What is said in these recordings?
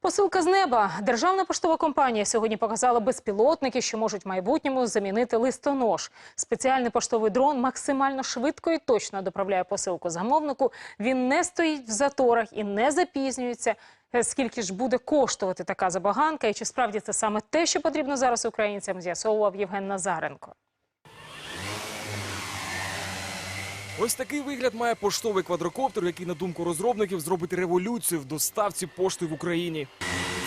Посилка з неба. Державна поштова компанія сьогодні показала безпілотники, що можуть в майбутньому замінити листонож. Спеціальний поштовий дрон максимально швидко і точно доправляє посилку замовнику. Він не стоїть в заторах і не запізнюється. Е, Скільки ж буде коштувати така забаганка, і чи справді це саме те, що потрібно зараз українцям, з'ясовував Євген Назаренко. Ось такий вигляд має поштовий квадрокоптер, який, на думку розробників, зробить революцію в доставці пошти в Україні.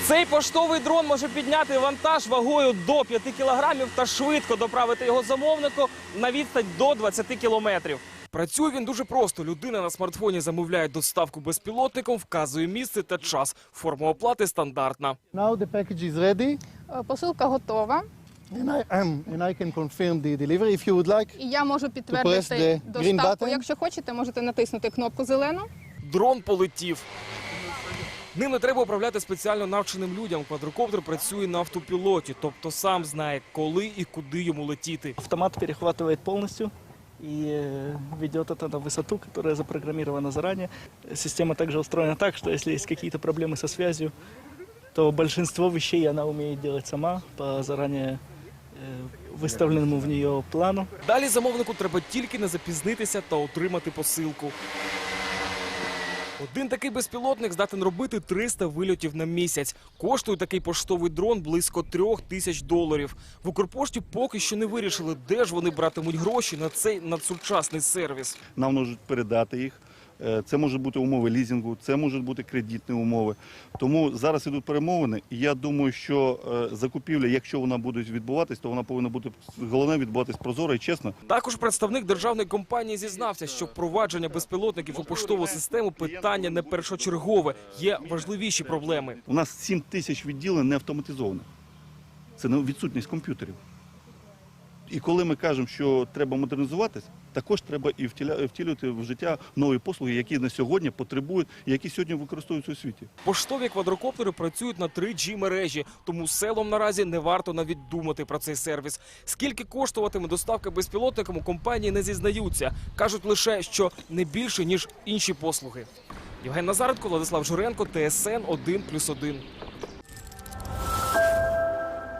Цей поштовий дрон може підняти вантаж вагою до 5 кілограмів та швидко доправити його замовнику на відстань до 20 кілометрів. Працює він дуже просто. Людина на смартфоні замовляє доставку безпілотником, вказує місце та час. Форма оплати стандартна. Now the package is ready, Е, Посилка готова, and I, and I can confirm the delivery if you would like. і я можу press підтвердити the green доставку. button. Якщо хочете, можете натиснути кнопку зелену. Дрон полетів. Ним не треба управляти спеціально навченим людям. Квадрокоптер працює на автопілоті, тобто сам знає, коли і куди йому летіти. Автомат перехватывает полностью и э, ведет это на высоту, которая запрограммирована заранее. Система также устроена так, что если есть какие-то проблемы со связью, то большинство вещей она умеет делать сама по заранее э, выставленному в нее плану. Далі замовнику треба тільки не запізнитися та отримати посилку. Один такий безпілотник здатен робити 300 вильотів на місяць. Коштує такий поштовий дрон близько трьох тисяч доларів. В Укрпошті поки що не вирішили, де ж вони братимуть гроші на цей надсучасний сервіс. нам можуть передати їх. Е, Це можуть бути умови лізінгу, це можуть бути кредитні умови. Тому зараз ідуть перемовини. І я думаю, що е, закупівля, якщо вона буде відбуватись, то вона повинна бути головне відбуватись прозоро і чесно. Також представник державної компанії зізнався, що впровадження безпілотників у поштову систему питання не першочергове. Є важливіші проблеми. У нас 7 тисяч відділень не автоматизовано. Це відсутність комп'ютерів. І коли ми кажемо, що треба модернізуватись, також треба і втілювати в життя нові послуги, які на сьогодні потребують, і які сьогодні використовуються у світі. Поштові квадрокоптери працюють на 3G мережі, тому селом наразі не варто навіть думати про цей сервіс. Скільки коштуватиме доставка безпілотникам компанії не зізнаються. кажуть лише, що не більше ніж інші послуги. Євген Назаренко, Владислав Журенко, ТСН 1+,1.